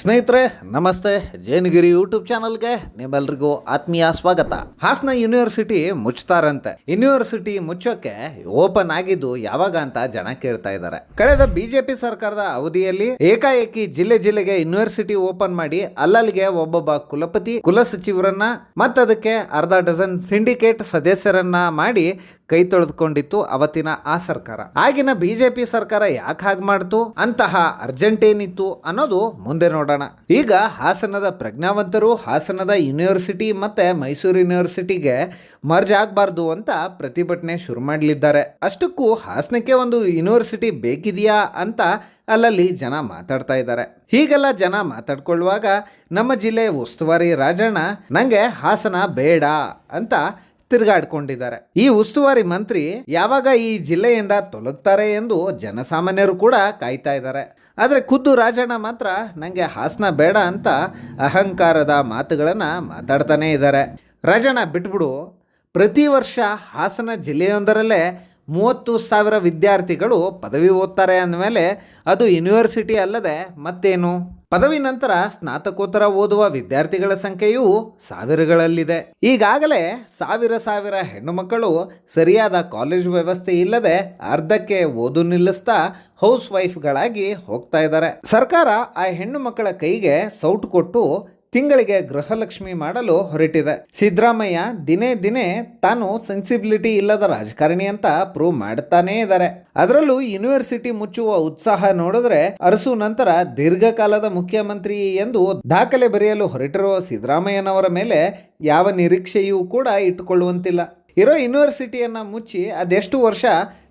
ಸ್ನೇಹಿತರೆ, ನಮಸ್ತೆ. ಜೈನಗಿರಿ ಯೂಟ್ಯೂಬ್ ಚಾನಲ್ಗೆ ನಿಮ್ಮೆಲ್ರಿಗೂ ಆತ್ಮೀಯ ಸ್ವಾಗತ. ಹಾಸನ ಯೂನಿವರ್ಸಿಟಿ ಮುಚ್ತಾರಂತೆ. ಯೂನಿವರ್ಸಿಟಿ ಮುಚ್ಚೋಕೆ ಓಪನ್ ಆಗಿದ್ದು ಯಾವಾಗ ಅಂತ ಜನ ಕೇಳ್ತಾ ಇದ್ದಾರೆ. ಕಳೆದ ಬಿಜೆಪಿ ಸರ್ಕಾರದ ಅವಧಿಯಲ್ಲಿ ಏಕಾಏಕಿ ಜಿಲ್ಲೆ ಜಿಲ್ಲೆಗೆ ಯೂನಿವರ್ಸಿಟಿ ಓಪನ್ ಮಾಡಿ ಅಲ್ಲಲ್ಲಿಗೆ ಒಬ್ಬೊಬ್ಬ ಕುಲಪತಿ ಕುಲಸಚಿವರನ್ನ ಮತ್ತದಕ್ಕೆ ಅರ್ಧ ಡಜನ್ ಸಿಂಡಿಕೇಟ್ ಸದಸ್ಯರನ್ನ ಮಾಡಿ ಕೈ ತೊಳೆದುಕೊಂಡಿತ್ತು ಅವತ್ತಿನ ಆ ಸರ್ಕಾರ. ಆಗಿನ ಬಿಜೆಪಿ ಸರ್ಕಾರ ಯಾಕೆ ಹಾಗೆ ಮಾಡ್ತು? ಅಂತಹ ಅರ್ಜೆಂಟ್ ಏನಿತ್ತು ಅನ್ನೋದು ಮುಂದೆ ನೋಡೋಣ. ಈಗ ಹಾಸನದ ಪ್ರಜ್ಞಾವಂತರು ಹಾಸನದ ಯೂನಿವರ್ಸಿಟಿ ಮತ್ತು ಮೈಸೂರು ಯೂನಿವರ್ಸಿಟಿಗೆ ಮರ್ಜ್ ಆಗಬಾರ್ದು ಅಂತ ಪ್ರತಿಭಟನೆ ಶುರು ಮಾಡಲಿದ್ದಾರೆ. ಅಷ್ಟಕ್ಕೂ ಹಾಸನಕ್ಕೆ ಒಂದು ಯೂನಿವರ್ಸಿಟಿ ಬೇಕಿದೆಯಾ ಅಂತ ಅಲ್ಲಲ್ಲಿ ಜನ ಮಾತಾಡ್ತಾ ಇದ್ದಾರೆ. ಹೀಗೆಲ್ಲ ಜನ ಮಾತಾಡ್ಕೊಳ್ಳುವಾಗ ನಮ್ಮ ಜಿಲ್ಲೆ ಉಸ್ತುವಾರಿ ರಾಜಣ್ಣ ನನಗೆ ಹಾಸನ ಬೇಡ ಅಂತ ತಿರುಗಾಡ್ಕೊಂಡಿದ್ದಾರೆ. ಈ ಉಸ್ತುವಾರಿ ಮಂತ್ರಿ ಯಾವಾಗ ಈ ಜಿಲ್ಲೆಯಿಂದ ತೊಲಗ್ತಾರೆ ಎಂದು ಜನಸಾಮಾನ್ಯರು ಕೂಡ ಕಾಯ್ತಾ ಇದ್ದಾರೆ. ಆದರೆ ಖುದ್ದು ರಾಜಣ್ಣ ಮಾತ್ರ ನನಗೆ ಹಾಸನ ಬೇಡ ಅಂತ ಅಹಂಕಾರದ ಮಾತುಗಳನ್ನು ಮಾತಾಡ್ತಾನೇ ಇದ್ದಾರೆ. ರಾಜಣ್ಣ ಬಿಟ್ಬಿಡು, ಪ್ರತಿ ವರ್ಷ ಹಾಸನ ಜಿಲ್ಲೆಯೊಂದರಲ್ಲೇ ಮೂವತ್ತು ಸಾವಿರ ವಿದ್ಯಾರ್ಥಿಗಳು ಪದವಿ ಓದ್ತಾರೆ ಅಂದಮೇಲೆ ಅದು ಯೂನಿವರ್ಸಿಟಿ ಅಲ್ಲದೆ ಮತ್ತೇನು? ಪದವಿ ನಂತರ ಸ್ನಾತಕೋತ್ತರ ಓದುವ ವಿದ್ಯಾರ್ಥಿಗಳ ಸಂಖ್ಯೆಯು ಸಾವಿರಗಳಲ್ಲಿದೆ. ಈಗಾಗಲೇ ಸಾವಿರ ಸಾವಿರ ಹೆಣ್ಣು ಮಕ್ಕಳು ಸರಿಯಾದ ಕಾಲೇಜ್ ವ್ಯವಸ್ಥೆ ಇಲ್ಲದೆ ಅರ್ಧಕ್ಕೆ ಓದು ನಿಲ್ಲಿಸ್ತಾ ಹೌಸ್ ವೈಫ್ಗಳಾಗಿ ಹೋಗ್ತಾ ಇದ್ದಾರೆ. ಸರ್ಕಾರ ಆ ಹೆಣ್ಣು ಮಕ್ಕಳ ಕೈಗೆ ಸೌಟು ಕೊಟ್ಟು ತಿಂಗಳಿಗೆ ಗೃಹಲಕ್ಷ್ಮಿ ಮಾಡಲು ಹೊರಟಿದೆ. ಸಿದ್ದರಾಮಯ್ಯ ದಿನೇ ದಿನೇ ತಾನು ಸೆನ್ಸಿಬಿಲಿಟಿ ಇಲ್ಲದ ರಾಜಕಾರಣಿ ಅಂತ ಪ್ರೂವ್ ಮಾಡ್ತಾನೇ ಇದ್ದಾರೆ. ಅದರಲ್ಲೂ ಯೂನಿವರ್ಸಿಟಿ ಮುಚ್ಚುವ ಉತ್ಸಾಹ ನೋಡಿದ್ರೆ ಅರಸು ನಂತರ ದೀರ್ಘಕಾಲದ ಮುಖ್ಯಮಂತ್ರಿ ಎಂದು ದಾಖಲೆ ಬರೆಯಲು ಹೊರಟಿರುವ ಸಿದ್ದರಾಮಯ್ಯನವರ ಮೇಲೆ ಯಾವ ನಿರೀಕ್ಷೆಯೂ ಕೂಡ ಇಟ್ಟುಕೊಳ್ಳುವಂತಿಲ್ಲ. ಇರೋ ಯೂನಿವರ್ಸಿಟಿಯನ್ನು ಮುಚ್ಚಿ ಅದೆಷ್ಟು ವರ್ಷ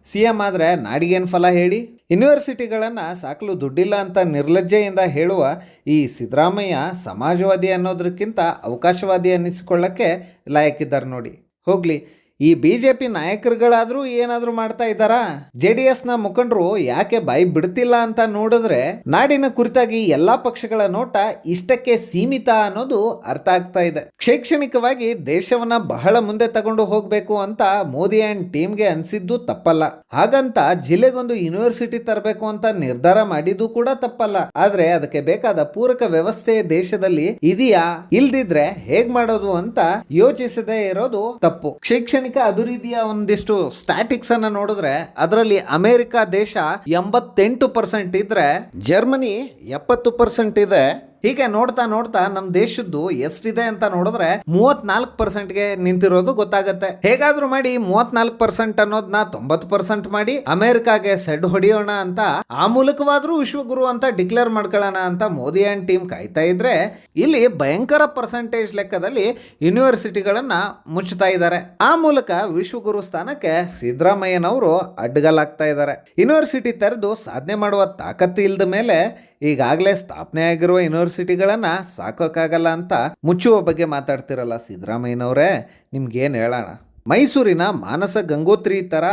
ಸಿ ಎಂ ಆದರೆ ನಾಡಿಗೇನು ಫಲ ಹೇಳಿ? ಯೂನಿವರ್ಸಿಟಿಗಳನ್ನು ಸಾಕಲು ದುಡ್ಡಿಲ್ಲ ಅಂತ ನಿರ್ಲಜ್ಜೆಯಿಂದ ಹೇಳುವ ಈ ಸಿದ್ದರಾಮಯ್ಯ ಸಮಾಜವಾದಿ ಅನ್ನೋದಕ್ಕಿಂತ ಅವಕಾಶವಾದಿ ಅನ್ನಿಸಿಕೊಳ್ಳೋಕ್ಕೆ ಲಾಯಕ್ಕಿದ್ದಾರೆ ನೋಡಿ. ಹೋಗಲಿ ಈ ಬಿ ಜೆ ಪಿ ನಾಯಕರುಗಳಾದರೂ ಏನಾದರೂ ಮಾಡ್ತಾ ಇದ್ದಾರಾ? ಜೆ ಡಿ ಎಸ್ನ ಮುಖಂಡರು ಯಾಕೆ ಬಾಯಿ ಬಿಡ್ತಿಲ್ಲ ಅಂತ ನೋಡಿದ್ರೆ ನಾಡಿನ ಕುರಿತಾಗಿ ಎಲ್ಲಾ ಪಕ್ಷಗಳ ನೋಟ ಇಷ್ಟಕ್ಕೆ ಸೀಮಿತ ಅನ್ನೋದು ಅರ್ಥ ಆಗ್ತಾ ಇದೆ. ಶೈಕ್ಷಣಿಕವಾಗಿ ದೇಶವನ್ನ ಬಹಳ ಮುಂದೆ ತಗೊಂಡು ಹೋಗಬೇಕು ಅಂತ ಮೋದಿ ಅಂಡ್ ಟೀಮ್ಗೆ ಅನ್ಸಿದ್ದು ತಪ್ಪಲ್ಲ. ಹಾಗಂತ ಜಿಲ್ಲೆಗೊಂದು ಯೂನಿವರ್ಸಿಟಿ ತರಬೇಕು ಅಂತ ನಿರ್ಧಾರ ಮಾಡಿದ್ದು ಕೂಡ ತಪ್ಪಲ್ಲ. ಆದ್ರೆ ಅದಕ್ಕೆ ಬೇಕಾದ ಪೂರಕ ವ್ಯವಸ್ಥೆ ದೇಶದಲ್ಲಿ ಇದೆಯಾ? ಇಲ್ದಿದ್ರೆ ಹೇಗ್ ಮಾಡೋದು ಅಂತ ಯೋಚಿಸದೇ ಇರೋದು ತಪ್ಪು. ಶೈಕ್ಷಣಿಕ ಅಭಿವೃದ್ಧಿಯ ಒಂದಿಷ್ಟು ಸ್ಟ್ಯಾಟಿಕ್ಸ್ ಅನ್ನ ನೋಡಿದ್ರೆ ಅದರಲ್ಲಿ ಅಮೆರಿಕ ದೇಶ ಎಂಬತ್ತೆಂಟು ಪರ್ಸೆಂಟ್ ಇದ್ರೆ ಜರ್ಮನಿ ಎಪ್ಪತ್ತು ಪರ್ಸೆಂಟ್ ಇದೆ. ಹೀಗೆ ನೋಡ್ತಾ ನೋಡ್ತಾ ನಮ್ಮ ದೇಶದ್ದು ಎಷ್ಟಿದೆ ಅಂತ ನೋಡಿದ್ರೆ ಮೂವತ್ನಾಲ್ಕು ಪರ್ಸೆಂಟ್ಗೆ ನಿಂತಿರೋದು ಗೊತ್ತಾಗತ್ತೆ. ಹೇಗಾದ್ರೂ ಮಾಡಿ ಮೂವತ್ನಾಲ್ಕು ಪರ್ಸೆಂಟ್ ಅನ್ನೋದನ್ನ ತೊಂಬತ್ತು ಪರ್ಸೆಂಟ್ ಮಾಡಿ ಅಮೆರಿಕಾಗೆ ಸೆಡ್ ಹೊಡಿಯೋಣ ಅಂತ ಆ ಮೂಲಕವಾದ್ರೂ ವಿಶ್ವಗುರು ಅಂತ ಡಿಕ್ಲೇರ್ ಮಾಡ್ಕೊಳ್ಳೋಣ ಅಂತ ಮೋದಿ ಅಂಡ್ ಟೀಮ್ ಕಾಯ್ತಾ ಇದ್ರೆ ಇಲ್ಲಿ ಭಯಂಕರ ಪರ್ಸೆಂಟೇಜ್ ಲೆಕ್ಕದಲ್ಲಿ ಯೂನಿವರ್ಸಿಟಿಗಳನ್ನ ಮುಚ್ಚುತ್ತಾ ಇದ್ದಾರೆ. ಆ ಮೂಲಕ ವಿಶ್ವಗುರು ಸ್ಥಾನಕ್ಕೆ ಸಿದ್ದರಾಮಯ್ಯನವರು ಅಡ್ಡಗಲಾಗ್ತಾ ಇದ್ದಾರೆ. ಯೂನಿವರ್ಸಿಟಿ ತೆರೆದು ಸಾಧನೆ ಮಾಡುವ ತಾಕತ್ತು ಇಲ್ಲದ ಮೇಲೆ ಈಗಾಗಲೇ ಸ್ಥಾಪನೆ ಆಗಿರುವ ಯೂನಿವರ್ಸಿಟಿಗಳನ್ನು ಸಾಕೋಕ್ಕಾಗಲ್ಲ ಅಂತ ಮುಚ್ಚುವ ಬಗ್ಗೆ ಮಾತಾಡ್ತಿರಲ್ಲ ಸಿದ್ದರಾಮಯ್ಯನವರೇ, ನಿಮ್ಗೇನು ಹೇಳೋಣ? ಮೈಸೂರಿನ ಮಾನಸ ಗಂಗೋತ್ರಿ ಥರ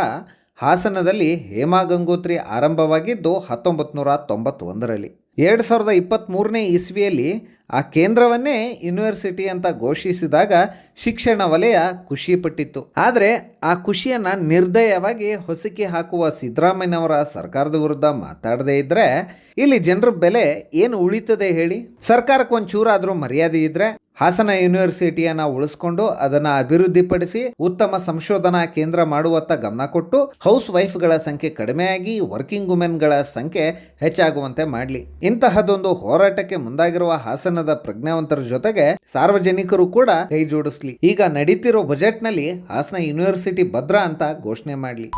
ಹಾಸನದಲ್ಲಿ ಹೇಮಾ ಗಂಗೋತ್ರಿ ಆರಂಭವಾಗಿದ್ದು ಹತ್ತೊಂಬತ್ತು ನೂರ ತೊಂಬತ್ತೊಂದರಲ್ಲಿ. ಎರಡು ಸಾವಿರದ ಇಪ್ಪತ್ತ್ಮೂರನೇ ಇಸ್ವಿಯಲ್ಲಿ ಆ ಕೇಂದ್ರವನ್ನೇ ಯೂನಿವರ್ಸಿಟಿ ಅಂತ ಘೋಷಿಸಿದಾಗ ಶಿಕ್ಷಣ ವಲಯ ಖುಷಿ ಪಟ್ಟಿತ್ತು ಆದರೆ ಆ ಖುಷಿಯನ್ನು ನಿರ್ದಯವಾಗಿ ಹೊಸಕಿ ಹಾಕುವ ಸಿದ್ದರಾಮಯ್ಯನವರ ಸರ್ಕಾರದ ವಿರುದ್ಧ ಮಾತಾಡದೇ ಇದ್ದರೆ ಇಲ್ಲಿ ಜನರ ಬೆಲೆ ಏನು ಉಳಿತದೆ ಹೇಳಿ? ಸರ್ಕಾರಕ್ಕೆ ಒಂಚೂರಾದರೂ ಮರ್ಯಾದೆ ಇದ್ದರೆ ಹಾಸನ ಯೂನಿವರ್ಸಿಟಿಯನ್ನ ಉಳಿಸ್ಕೊಂಡು ಅದನ್ನು ಅಭಿವೃದ್ಧಿಪಡಿಸಿ ಉತ್ತಮ ಸಂಶೋಧನಾ ಕೇಂದ್ರ ಮಾಡುವತ್ತ ಗಮನ ಕೊಟ್ಟು ಹೌಸ್ ವೈಫ್ಗಳ ಸಂಖ್ಯೆ ಕಡಿಮೆಯಾಗಿ, ವರ್ಕಿಂಗ್ ವುಮೆನ್ಗಳ ಸಂಖ್ಯೆ ಹೆಚ್ಚಾಗುವಂತೆ ಮಾಡಲಿ. ಇಂತಹದೊಂದು ಹೋರಾಟಕ್ಕೆ ಮುಂದಾಗಿರುವ ಹಾಸನದ ಪ್ರಜ್ಞಾವಂತರ ಜೊತೆಗೆ ಸಾರ್ವಜನಿಕರು ಕೂಡ ಕೈ ಜೋಡಿಸ್ಲಿ. ಈಗ ನಡೀತಿರೋ ಬಜೆಟ್ನಲ್ಲಿ ಹಾಸನ ಯೂನಿವರ್ಸಿಟಿ ಭದ್ರ ಅಂತ ಘೋಷಣೆ ಮಾಡಲಿ.